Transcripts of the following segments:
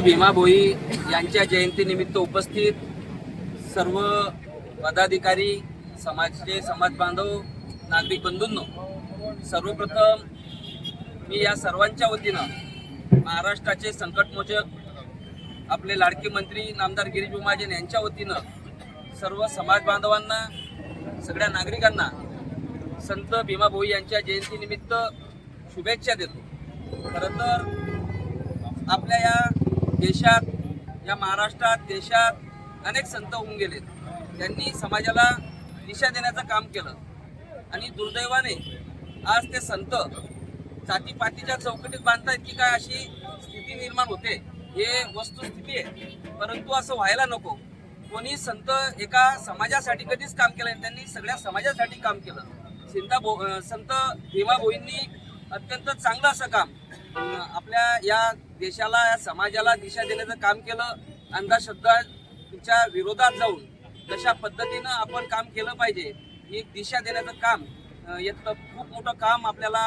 भीमा भोई यांच्या जयंतीनिमित्त उपस्थित सर्व पदाधिकारी समाजचे समाज बांधव नागरिक बंधूंनो सर्वप्रथम मी या सर्वांच्या वतीनं महाराष्ट्राचे संकटमोचक आपले लाडके मंत्री नामदार गिरीश महाजन यांच्या वतीनं सर्व समाज बांधवांना सगळ्या नागरिकांना संत भीमा भोई यांच्या जयंतीनिमित्त शुभेच्छा देतो. खरं तर आपल्या या देशात या महाराष्ट्रात देशात अनेक संत होऊन गेलेत. त्यांनी समाजाला दिशा देण्याचं काम केलं. आणि दुर्दैवाने आज ते संत जातीपातीच्या चौकटीत बांधतायत की काय अशी स्थिती निर्माण होते हे वस्तुस्थिती आहे. परंतु असं व्हायला नको. कोणी संत एका समाजासाठी कधीच काम केलं नाही. त्यांनी सगळ्या समाजासाठी काम केलं. सिंता भो संत भीमा भोईंनी अत्यंत चांगलं असं काम आपल्या या देशाला या समाजाला दिशा देण्याचं काम केलं अंधश्रद्धाच्या विरोधात जाऊन तशा पद्धतीनं आपण काम केलं पाहिजे. ही दिशा देण्याचं काम अं, खूप मोठं काम आपल्याला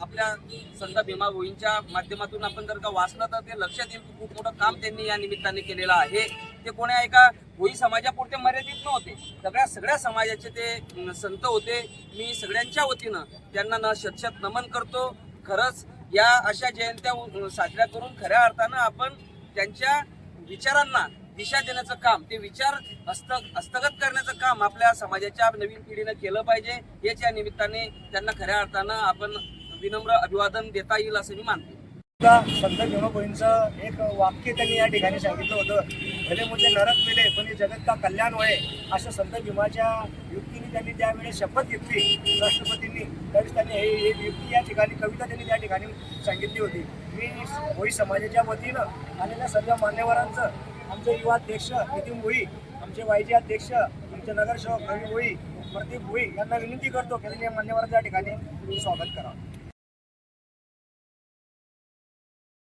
आपल्या संत भीमा भोईंच्या माध्यमातून आपण जर का वाचलं तर ते लक्षात येईल की खूप मोठं काम त्यांनी या निमित्ताने केलेलं आहे. ते कोण्या एका भोई समाजापुरते मर्यादित नव्हते. सगळ्या सगळ्या समाजाचे ते संत होते. मी सगळ्यांच्या वतीनं त्यांना न शतशत नमन करतो. खरंच या अशा जयंत्या साजऱ्या करून खऱ्या अर्थानं आपण त्यांच्या विचारांना दिशा देण्याचं काम ते विचार हस्त हस्तगत करण्याचं काम आपल्या समाजाच्या नवीन पिढीनं केलं पाहिजे. याच्या निमित्ताने त्यांना खऱ्या अर्थानं आपण विनम्र अभिवादन देता येईल असं मी मानतो. संत भीमाबाईंचं एक वाक्य त्यांनी या ठिकाणी सांगितलं होतं. भले म्हणजे नरक मिले पण हे जगत का कल्याण होय? असं संत भीमाच्या युक्तीने त्यांनी त्यावेळेस शपथ घेतली. राष्ट्रपतींनी. त्यावेळेस त्यांनी हे हे युक्ती या ठिकाणी कविता त्यांनी त्या ठिकाणी सांगितली होती. मी भोई समाजाच्या वतीनं आलेल्या सर्व मान्यवरांचं आमचे युवा अध्यक्ष नितीन भोई आमचे वायजी अध्यक्ष आमचे नगरसेवक रवी भोई प्रदीप भोई यांना विनंती करतो की त्यांनी मान्यवरांच्या ठिकाणी स्वागत करावं.